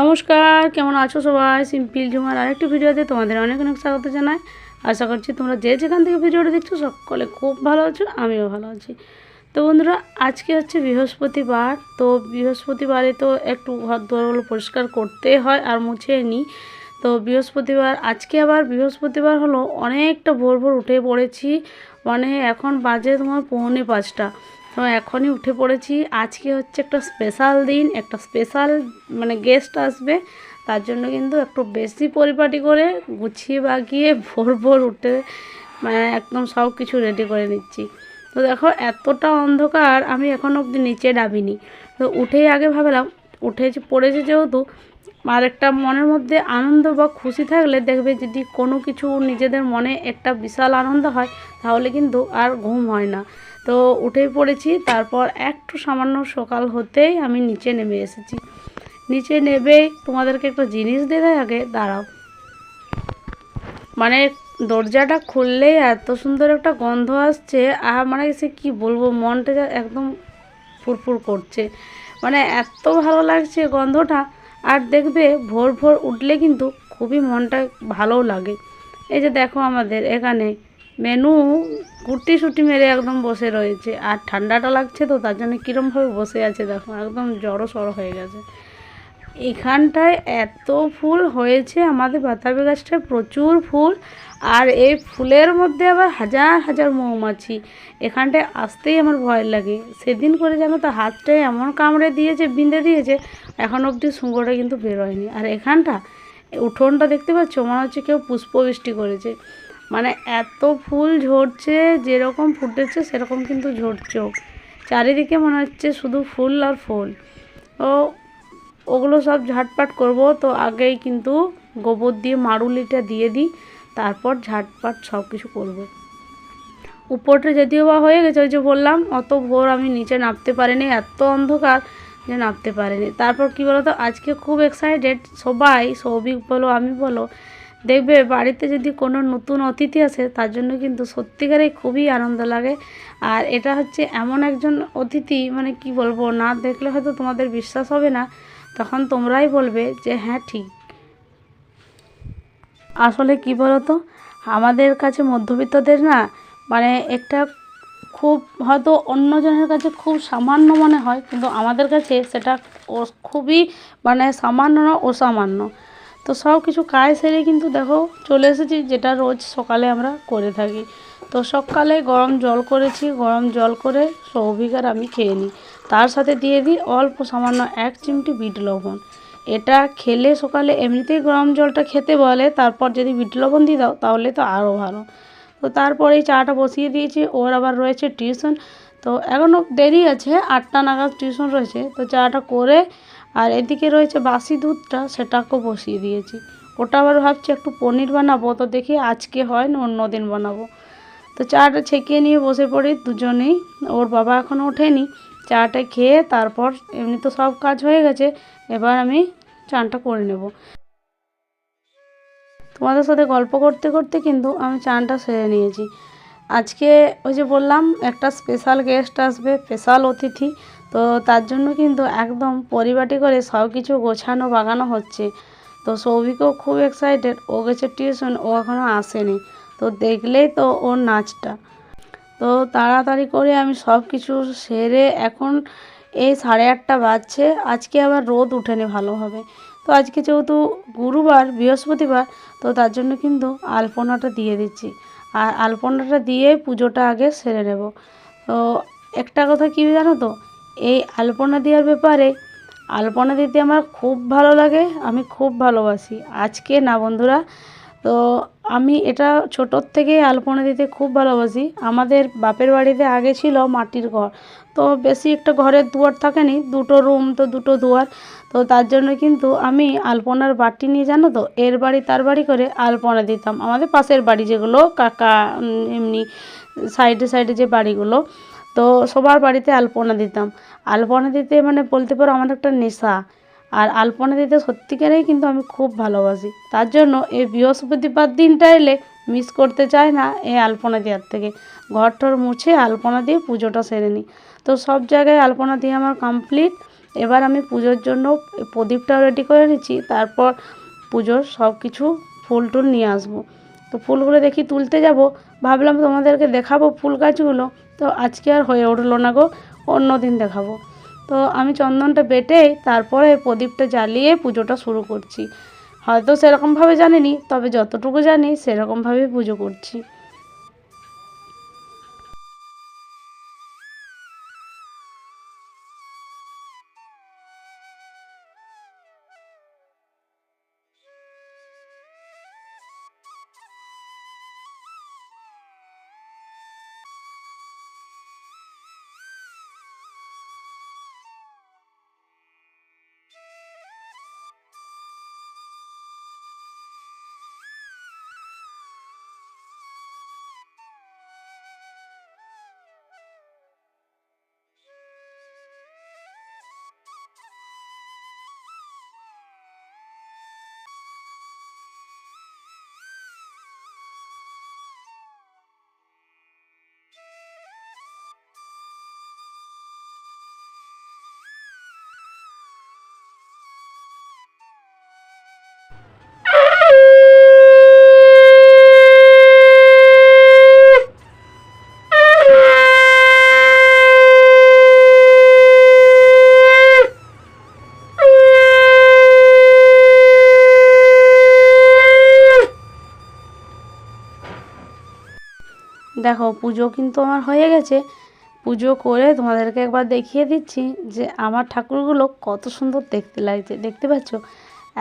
নমস্কার, কেমন আছো সবাই? সিম্পল ঝুমার আরেকটি ভিডিওতে তোমাদের অনেক অনেক স্বাগত জানাই। আশা করছি তোমরা যে যেখান থেকে ভিডিওটা দেখছ সকলে খুব ভালো আছো, আমিও ভালো আছি। তো বন্ধুরা, আজকে হচ্ছে বৃহস্পতিবার। তো বৃহস্পতিবারে তো একটু ঘর দুয়ারগুলো পরিষ্কার করতে হয় আর মুছে নিই তো বৃহস্পতিবার, আজকে আবার বৃহস্পতিবার হলো, অনেকটা ভোর ভোর উঠে পড়েছি। মানে এখন বাজে তোমার পৌনে পাঁচটা। তো এখনই উঠে পড়েছি। আজকে হচ্ছে একটা স্পেশাল দিন, একটা স্পেশাল মানে গেস্ট আসবে। তার জন্য কিন্তু একটু বেশি পরিপাটি করে গুছিয়ে বাগিয়ে ভোর ভোর উঠে মানে একদম সব কিছু রেডি করে নিচ্ছি। তো দেখো এতটা অন্ধকার, আমি এখন অবধি নিচে ডাবিনি তো উঠেই আগে ভাবলাম উঠেছি পড়েছে যেহেতু, আর একটা মনের মধ্যে আনন্দ বা খুশি থাকলে দেখবে যদি কোনো কিছু নিজেদের মনে একটা বিশাল আনন্দ হয়, তাহলে কিন্তু আর ঘুম হয় না। তো উঠেই পড়েছি, তারপর একটু সামান্য সকাল হতেই আমি নিচে নেমে এসেছি। নিচে নেবেই তোমাদেরকে একটা জিনিস দেখে আগে, দাঁড়াও। মানে দরজাটা খুললেই এত সুন্দর একটা গন্ধ আসছে, আর মানে সে কি বলব, মনটা একদম ফুরফুর করছে। মানে এত ভালো লাগছে গন্ধটা, আর দেখবে ভোর ভোর উঠলে কিন্তু খুবই মনটা ভালোও লাগে। এই যে দেখো আমাদের এখানে মেনু গুটি সুটি মেরে একদম বসে রয়েছে। আর ঠান্ডাটা লাগছে তো, তার জন্য কীরমভাবে বসে আছে দেখো, একদম জড়ো সড়ো হয়ে গেছে। এখানটায় এত ফুল হয়েছে, আমাদের বাতাবি গাছটায় প্রচুর ফুল। আর এই ফুলের মধ্যে আবার হাজার হাজার মৌমাছি। এখানটায় আসতেই আমার ভয় লাগে। সেদিন করে জানো তো হাতটায় এমন কামড়ে দিয়েছে, বিঁধে দিয়েছে, এখন অবধি সুঙ্গটা কিন্তু বেরোয়নি। আর এখানটা, উঠোনটা দেখতে পাচ্ছ? মনে হচ্ছে কেউ পুষ্পবৃষ্টি করেছে। মানে এত ফুল ঝরছে, যেরকম ফুটেছে সেরকম কিন্তু ঝরছেও। চারিদিকে মনে হচ্ছে শুধু ফুল আর ফুল। ও ওগুলো সব ঝাটপাট করব, তো আগেই কিন্তু গোবর দিয়ে মারুলিটা দিয়ে দিই, তারপর ঝাটপাট সব কিছু করব। উপরটা যদিও বা হয়ে গেছে, ওই যে বললাম, অত ভোর আমি নিচে নামতে পারিনি, এত অন্ধকার যে নামতে পারিনি। তারপর কি বলতো, আজকে খুব এক্সাইটেড সবাই, সৌভিক বলো, আমি বলো দেখবে বাড়িতে যদি কোনো নতুন অতিথি আসে, তার জন্য কিন্তু সত্যিকারে খুবই আনন্দ লাগে। আর এটা হচ্ছে এমন একজন অতিথি মানে কি বলব, না দেখলে হয়তো তোমাদের বিশ্বাস হবে না, তখন তোমরাই বলবে যে হ্যাঁ ঠিক। আসলে কি বলতো, আমাদের কাছে মধ্যবিত্তদের না মানে একটা খুব, হয়তো অন্যজনের কাছে খুব সামান্য মনে হয়, কিন্তু আমাদের কাছে সেটা খুবই মানে সামান্য না, অসামান্য। তো সব কিছু কাজ সেরে কিন্তু দেখো চলে এসেছি, যেটা রোজ সকালে আমরা করে থাকি। তো সকালে গরম জল করেছি, গরম জল করে সৌভিক আর আমি খেয়ে নিই। তার সাথে দিয়ে দিই অল্প সামান্য এক চিমটি বিট লবণ। এটা খেলে সকালে এমনিতেই গরম জলটা খেতে বলে, তারপর যদি বিট লবণ দিয়ে দাও তাহলে তো আরও ভালো। তো তারপরেই চাটা বসিয়ে দিয়েছি, ওর আবার রয়েছে টিউশন। তো এখনও দেরি আছে, আটটা নাগাদ টিউশন রয়েছে। তো চাটা করে আর এদিকে রয়েছে বাসি দুধটা, সেটাকেও বসিয়ে দিয়েছি। ওটা আবার ভাবছি একটু পনির বানাবো, তো দেখি আজকে হয় না অন্য দিন বানাবো। তো চাটা ছেঁকিয়ে নিয়ে বসে পড়ি দুজনেই। ওর বাবা এখনও ওঠেনি। চাটা খেয়ে তারপর এমনি তো সব কাজ হয়ে গেছে, এবার আমি চানটা করে নেব। তোমাদের সাথে গল্প করতে করতে কিন্তু আমি চানটা সেরে নিয়েছি। আজকে ওই যে বললাম, একটা স্পেশাল গেস্ট আসবে স্পেশাল অতিথি। তো তার জন্য কিন্তু একদম পরিপাটি করে সব কিছু গোছানো, বাগানো হচ্ছে। তো সৌভিকও খুব এক্সাইটেড ও গেছে টিউশন ও এখনও আসেনি। তো দেখলেই তো ওর নাচটা। তো তাড়াতাড়ি করে আমি সব কিছু সেরে এখন এই সাড়ে আটটা বাজছে, আজকে আবার রোদ উঠেনি ভালোভাবে। তো আজকে যেহেতু গুরুবার, বৃহস্পতিবার, তো তার জন্য কিন্তু আলপনাটা দিয়ে দিচ্ছি। আর আলপনাটা দিয়ে পুজোটা আগে সেরে নেব। তো একটা কথা কী জানো তো? এই আলপনা দেওয়ার ব্যাপারে, আলপনা দিতে আমার খুব ভালো লাগে, আমি খুব ভালোবাসি। আজকে না বন্ধুরা, তো আমি এটা ছোটোর থেকেই আলপনা দিতে খুব ভালোবাসি। আমাদের বাপের বাড়িতে আগে ছিল মাটির ঘর, তো বেশি একটা ঘরের দুয়ার থাকেনি, দুটো রুম তো দুটো দুয়ার, তো তার জন্য কিন্তু আমি আলপনার বাটি নিয়ে, জানো তো, এর বাড়ি তার বাড়ি করে আলপনা দিতাম। আমাদের পাশের বাড়ি যেগুলো, কাকা এমনি, সাইডে সাইডে যে বাড়িগুলো তো সবার বাড়িতে আলপনা দিতাম। আলপনা দিতে মানে বলতে পারো আমার একটা নেশা। আর আলপনা দিতে সত্যিকারেই কিন্তু আমি খুব ভালোবাসি। তার জন্য এই বৃহস্পতিবার দিনটা এলে মিস করতে চায় না এই আলপনা দেওয়ার থেকে। ঘর টর মুছে আলপনা দিয়ে পুজোটা সেরে নিই। তো সব জায়গায় আলপনা দিয়ে আমার কমপ্লিট এবার আমি পুজোর জন্য প্রদীপটাও রেডি করে নিচ্ছি। তারপর পুজোর সব কিছু ফুল টুল নিয়ে আসব। তো ফুলগুলো দেখি তুলতে যাব। ভাবলাম তোমাদেরকে দেখাবো ফুল গাছগুলো। তো আজকে আর হয়ে উঠল না গো, অন্য দিন দেখাবো। তো আমি চন্দনটা বেটে তারপরে প্রদীপটা জ্বালিয়ে পুজোটা শুরু করছি। হয়তো সেরকমভাবে জানিনি, তবে যতটুকু জানি সেরকমভাবেই পুজো করছি। দেখো, পুজো কিন্তু আমার হয়ে গেছে। পুজো করে তোমাদেরকে একবার দেখিয়ে দিচ্ছি যে আমার ঠাকুরগুলো কত সুন্দর দেখতে লাগছে। দেখতে পাচ্ছ?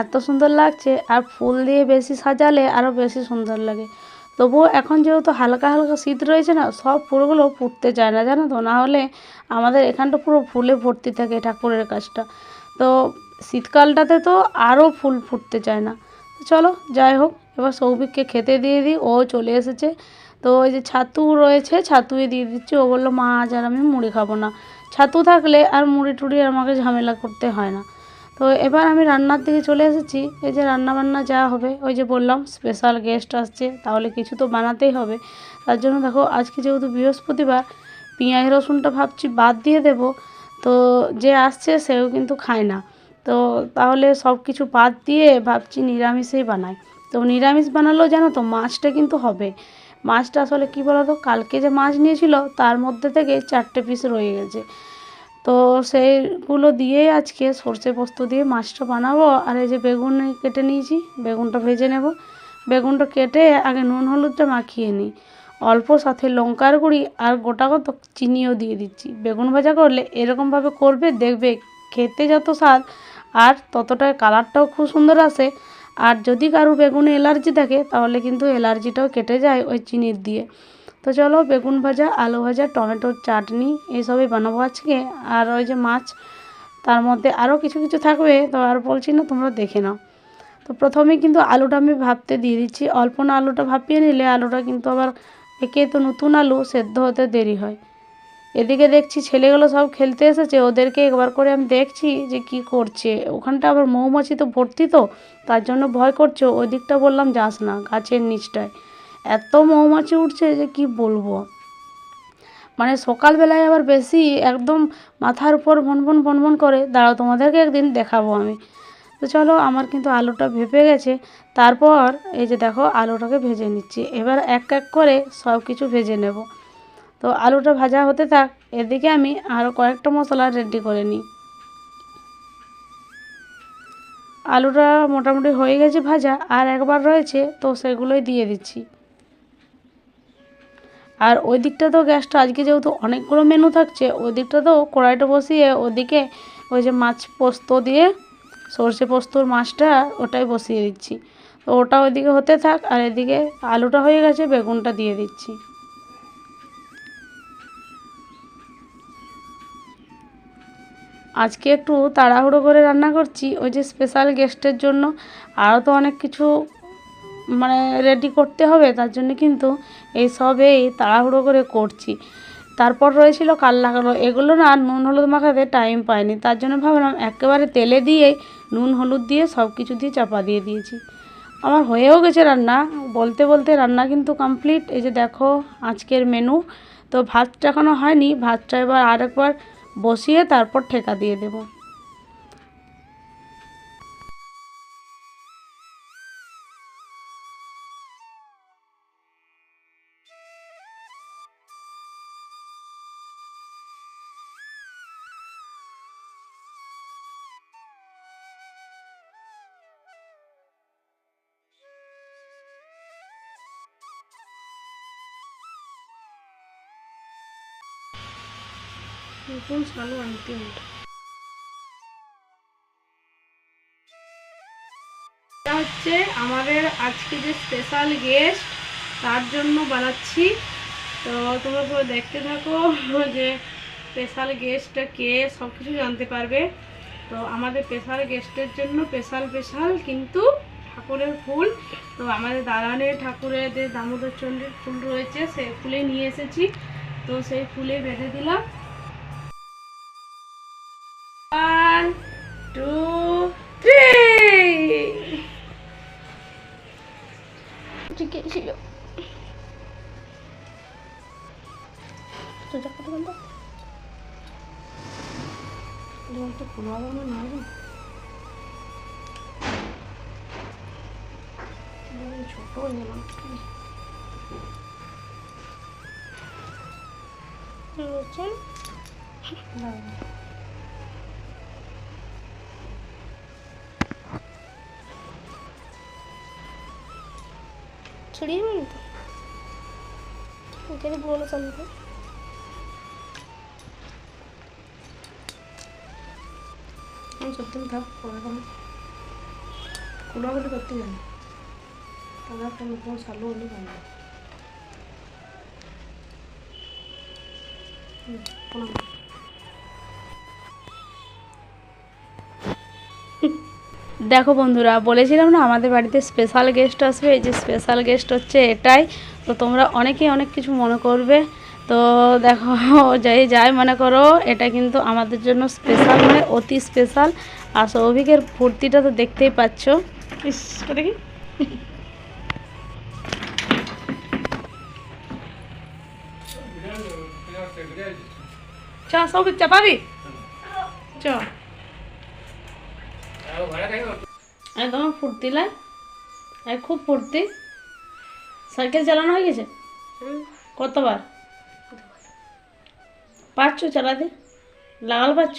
এত সুন্দর লাগছে আর ফুল দিয়ে বেশি সাজালে আরও বেশি সুন্দর লাগে। তবুও এখন যেহেতু হালকা হালকা শীত রয়েছে না, সব ফুলগুলো ফুটতে চায় না, জানো তো? না হলে আমাদের এখানটা পুরো ফুলে ভর্তি থাকে ঠাকুরের কাজটা। তো শীতকালটাতে তো আরও ফুল ফুটতে চায় না। চলো, যাই হোক, এবার সৌভিককে খেতে দিয়ে দিই। ও চলে এসেছে। তো ওই যে ছাতু রয়েছে, ছাতুই দিয়ে দিচ্ছি। ও বলল, মা, আজ আর আমি মুড়ি খাব না। ছাতু থাকলে আর মুড়ি টুড়ি আমাকে ঝামেলা করতে হয় না। তো এবার আমি রান্নার দিকে চলে এসেছি। এই যে রান্না বান্না যা হবে, ওই যে বললাম স্পেশাল গেস্ট আসছে, তাহলে কিছু তো বানাতেই হবে। তার জন্য দেখো, আজকে যেহেতু বৃহস্পতিবার, পেঁয়াজ রসুনটা ভাবছি বাদ দিয়ে দেব। তো যে আসছে, সেও কিন্তু খায় না। তো তাহলে সব কিছু বাদ দিয়ে ভাবছি নিরামিষেই বানাই। তো নিরামিষ বানালেও জানো তো, মাছটা কিন্তু হবে। মাছটা আসলে কী বলতো, কালকে যে মাছ নিয়েছিল তার মধ্যে থেকে চারটে পিস রয়ে গেছে। তো সেইগুলো দিয়েই আজকে সর্ষে পোস্ত দিয়ে মাছটা বানাবো। আর এই যে বেগুন কেটে নিয়েছি, বেগুনটা ভেজে নেব। বেগুনটা কেটে আগে নুন হলুদটা মাখিয়ে নিই। অল্প সাথে লঙ্কার গুঁড়ি আর গোটা কত চিনিও দিয়ে দিচ্ছি। বেগুন ভাজা করলে এরকমভাবে করবে, দেখবে খেতে যত স্বাদ আর ততটা কালারটাও খুব সুন্দর আসে। আর যদি কারও বেগুনে অ্যালার্জি থাকে, তাহলে কিন্তু এলার্জিটাও কেটে যায় ওই চিনির দিয়ে। তো চলো, বেগুন ভাজা, আলু ভাজা টমেটোর চাটনি এইসবই বানাবো আজকে। আর ওই যে মাছ, তার মধ্যে আরও কিছু কিছু থাকবে, তো আর বলছি না, তোমরা দেখে নাও। তো প্রথমে কিন্তু আলুটা আমি ভাবতে দিয়ে দিচ্ছি। অল্প না আলুটা ভাপিয়ে নিলে আলুটা কিন্তু আবার একে তো নতুন আলু, সেদ্ধ হতে দেরি হয়। এদিকে দেখছি ছেলেগুলো সব খেলতে এসেছে, ওদেরকে একবার করে আমি দেখছি যে কি করছে। ওখানটা আবার মৌমাছি তো ভর্তি তো, তার জন্য ভয় করছে। ওই দিকটা বললাম, যাস না, গাছের নিচটায়। এত মৌমাছি উঠছে যে কি বলব? মানে সকালবেলায় আবার বেশি একদম মাথার উপর ভনভন ভনভন করে। দাঁড়াও, তোমাদেরকে একদিন দেখাবো আমি। তো চলো, আমার কিন্তু আলুটা ভেপে গেছে। তারপর এই যে দেখো, আলুটাকে ভেজে নিচ্ছি। এবার এক এক করে সব কিছু ভেজে নেব। তো আলুটা ভাজা হতে থাক, এদিকে আমি আরও কয়েকটা মশলা রেডি করে নিই। আলুটা মোটামুটি হয়ে গেছে ভাজা, আর একবার রয়েছে তো সেগুলোই দিয়ে দিচ্ছি। আর ওই দিকটা তো গ্যাসটা আজকে যেহেতু অনেকগুলো মেনু থাকছে, ওই দিকটা তো কড়াইটা বসিয়ে ওদিকে ওই যে মাছ পোস্ত দিয়ে সর্ষে পোস্তর মাছটা ওটাই বসিয়ে দিচ্ছি। তো ওটা ওইদিকে হতে থাক, আর এদিকে আলুটা হয়ে গেছে, বেগুনটা দিয়ে দিচ্ছি। আজকে একটু তাড়াহুড়ো করে রান্না করছি, ওই যে স্পেশাল গেস্টের জন্য। আরও তো অনেক কিছু মানে রেডি করতে হবে, তার জন্য কিন্তু এই সবেই তাড়াহুড়ো করে করছি। তারপর রয়েছিল কাল্লাকালো এগুলো না নুন হলুদ মাখাতে টাইম পায়নি তার জন্য ভাবলাম একেবারে তেলে দিয়ে, নুন হলুদ দিয়ে সব কিছু দিয়ে চাপা দিয়ে দিয়েছি। আমার হয়েও গেছে রান্না, বলতে বলতে রান্না কিন্তু কমপ্লিট এই যে দেখো আজকের মেনু তো ভাতটা এখনও হয়নি, ভাতটা এবার আরেকবার বসিয়ে তারপর ঠেকা দিয়ে দেবো। নতুন শালু আনতে এটা হচ্ছে আমাদের আজকে যে স্পেশাল গেস্ট তার জন্য বানাচ্ছি। তো তোমরা পুরো দেখতে থাকো যে স্পেশাল গেস্টটা কে সব কিছু জানতে পারবে। তো আমাদের স্পেশাল গেস্টের জন্য স্পেশাল স্পেশাল কিন্তু ঠাকুরের ফুল। তো আমাদের দালানের ঠাকুরের যে দামোদর চন্ডীর ফুল রয়েছে সেই ফুলে নিয়ে এসেছি। তো সেই ফুলে বেঁধে দিলাম। একটু হবে না ছোট হয়ে গেল ছড়িয়ে নেই তো পুরোনো চালু আমি করতে জানি। দেখো বন্ধুরা, বলেছিলাম না আমাদের বাড়িতে স্পেশাল গেস্ট আসবে। এই যে স্পেশাল গেস্ট হচ্ছে এটাই। তো তোমরা অনেকেই অনেক কিছু মনে করবে। তো দেখো যাই যাই মনে করো এটা কিন্তু আমাদের জন্য স্পেশাল মানে অতি স্পেশাল আর সৌভিকের ফুর্তিটা তো দেখতেই পাচ্ছ। কি চ সৌভিক চাপাবি চ। একদম ফুর্তি লাগ খুব ফুর্তি। সাইকেল চালানো হয়ে গেছে? কতবার? পারছ চালাতে? লাগাল পাচ্ছ?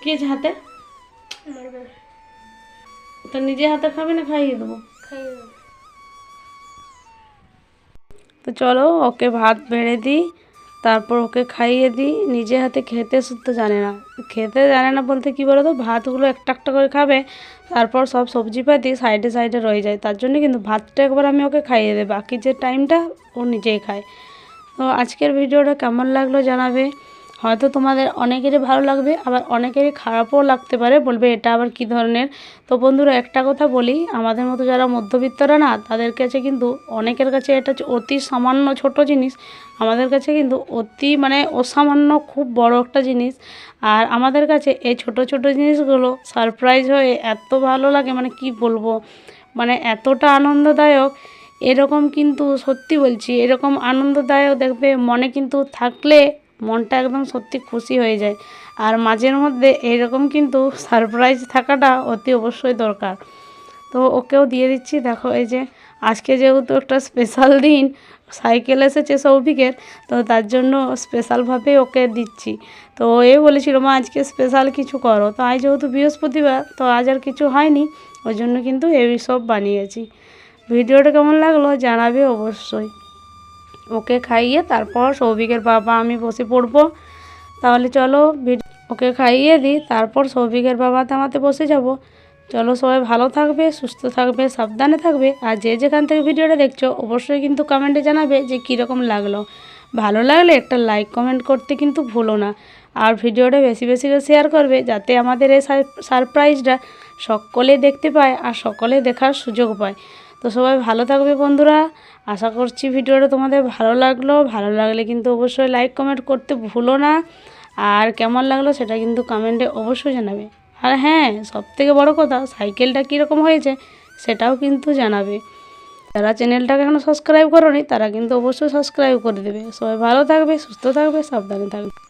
কি আছে হাতে? তো নিজে হাতে খাবে না খাইয়ে দেবো? তো চলো ওকে ভাত বেড়ে দিই তারপর ওকে খাইয়ে দিই। নিজে হাতে খেতে শুদ্ধ জানে না। খেতে জানে না বলতে কি বলো তো ভাতগুলো একটা একটা করে খাবে তারপর সব সবজিপাতি সাইডে সাইডে রয়ে যায়। তার জন্য কিন্তু ভাতটা একবার আমি ওকে খাইয়ে দিই। বাকি যে টাইমটা ও নিজেই খায়। তো আজকের ভিডিওটা কেমন লাগল জানাবে? হয়তো তোমাদের অনেকেরই ভালো লাগবে, আবার অনেকেরই খারাপও লাগতে পারে, বলবে এটা আবার কি ধরনের? তো বন্ধুরা, একটা কথা বলি, আমাদের মতো যারা মধ্যবিত্তরা না, তাদের কাছে কিন্তু অনেকের কাছে এটা অতি সামান্য ছোট জিনিস। আমাদের কাছে কিন্তু অতি মানে অসামান্য খুব বড় একটা জিনিস। আর আমাদের কাছে এই ছোট ছোট জিনিসগুলো সারপ্রাইজ হয়ে এত ভালো লাগে মানে কি বলব? মানে এতটা আনন্দদায়ক এরকম কিন্তু সত্যি বলছি, এরকম আনন্দদায়ক দেখবে মনে কিন্তু থাকলে মনটা একদম সত্যি খুশি হয়ে যায়। আর মাঝের মধ্যে এরকম কিন্তু সারপ্রাইজ থাকাটা অতি অবশ্যই দরকার। তো ওকেও দিয়ে দিচ্ছি, দেখো এই যে আজকে যেহেতু একটা স্পেশাল দিন সাইকেল এসেছে সৌভিকের, তো তার জন্য স্পেশালভাবে ওকে দিচ্ছি। তো এ বলেছিল, মা, আজকে স্পেশাল কিছু করো। তো আজ যেহেতু বৃহস্পতিবার, তো আজ আর কিছু হয়নি, ওই জন্য কিন্তু এই সব বানিয়েছি। ভিডিওটা কেমন লাগল জানাবে অবশ্যই। ওকে খাইয়ে তারপর সৌভিকের বাবা, আমি বসে পড়ব। তাহলে চলো ওকে খাইয়ে দিই, তারপর সৌভিকের বাবা তামাতে বসে যাব। চলো সবাই ভালো থাকবে, সুস্থ থাকবে, সাবধানে থাকবে। আর যে যেখান থেকে ভিডিওটা দেখছ, অবশ্যই কিন্তু কমেন্টে জানাবে যে কীরকম লাগল। ভালো লাগলে একটা লাইক, কমেন্ট করতে কিন্তু ভুলো না। আর ভিডিওটা বেশি বেশি করে শেয়ার করবে, যাতে আমাদের এই সারপ্রাইজটা সকলে দেখতে পায় আর সকলে দেখার সুযোগ পায়। তো সবাই ভালো থাকবে বন্ধুরা। আশা করছি ভিডিওটা তোমাদের ভালো লাগল। ভালো লাগলে কিন্তু অবশ্যই লাইক কমেন্ট করতে ভুলো না। আর কেমন লাগল সেটা কিন্তু কমেন্টে অবশ্যই জানাবে। আর হ্যাঁ সব থেকে বড়ো কথা সাইকেলটা কীরকম হয়েছে সেটাও কিন্তু জানাবে। যারা চ্যানেলটাকে এখনও সাবস্ক্রাইব করোনি, তারা কিন্তু অবশ্যই সাবস্ক্রাইব করে দেবে। সবাই ভালো থাকবে, সুস্থ থাকবে, সাবধানে থাকবে।